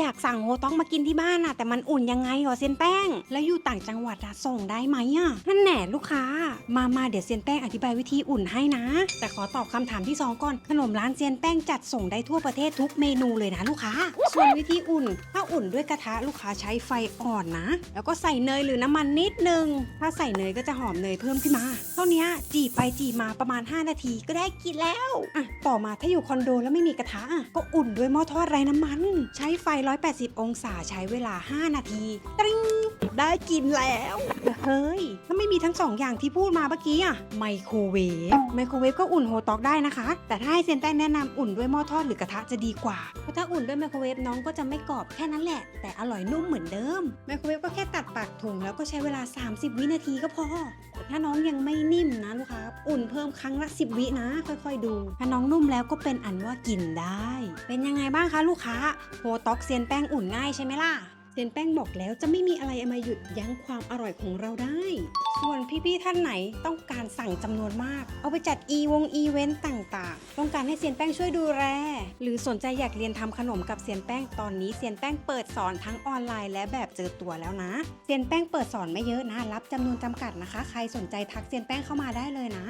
อยากสั่งโฮต้องมากินที่บ้านอะแต่มันอุ่นยังไงเหรอเซียนแป้ง แล้วอยู่ต่างจังหวัดอะส่งได้ไหมอะนั่นแหน่ลูกค้า มามาเดี๋ยวเซียนแป้งอธิบายวิธีอุ่นให้นะ แต่ขอตอบคำถามที่สองก่อน ขนมร้านเซียนแป้งจัดส่งได้ทั่วประเทศทุกเมนูเลยนะลูกค้า ส่วนวิธีอุ่น ถ้าอุ่นด้วยกระทะลูกค้าใช้ไฟอ่อนนะ แล้วก็ใส่เนยหรือน้ำมันนิดนึง ถ้าใส่เนยก็จะหอมเนยเพิ่มขึ้นมา เท่านี้จีไปจีมาประมาณ 5 นาทีก็ได้กินแล้ว อะ ต่อมาถ้าอยู่คอนโดแล้วไม่มีกระทะอะก็อุ่นด้วยหม้อทอดไร้น้ำมัน ใช้ไฟ180 องศาใช้เวลา 5 นาทีตริงได้กินแล้ว เฮ้ยถ้าไม่มีทั้งสองอย่างที่พูดมาเมื่อกี้อะไมโครเวฟ ไมโครเวฟก็อุ่นโฮตอกได้นะคะ แต่ถ้าให้เซนแต้แนะนำอุ่นด้วยหม้อทอดหรือกระทะจะดีกว่า เพราะถ้าอุ่นด้วยไมโครเวฟน้องก็จะไม่กรอบแค่นั้นแหละ แต่อร่อยนุ่มเหมือนเดิม ไมโครเวฟ ปากถุงแล้วก็ใช้เวลา 30 วินาทีก็พอ ถ้าน้องยังไม่นิ่มนะลูกค้าอุ่นเพิ่มครั้งละ 10 วินะ ค่อยๆดู ถ้าน้องนุ่มแล้วก็เป็นอันว่ากินได้ เป็นยังไงบ้างคะลูกค้าโฮต็อกเซียนแป้งอุ่นง่ายใช่ไหมล่ะ เซียนแป้งบอกแล้วจะไม่มีอะไรมาหยุดยั้งความอร่อยของเราได้ ส่วนพี่ๆท่านไหนต้องการสั่งจำนวนมาก เอาไปจัดอีวงอีเวนต์ต่างๆ ต้องการให้เซียนแป้งช่วยดูแลหรือสนใจอยากเรียนทำขนมกับเซียนแป้งตอนนี้เซียนแป้งเปิดสอนทั้งออนไลน์และแบบเจอตัวแล้วนะเซียนแป้งเปิดสอนไม่เยอะนะ รับจำนวนจำกัดนะคะ ใครสนใจทักเซียนแป้งเข้ามาได้เลยนะ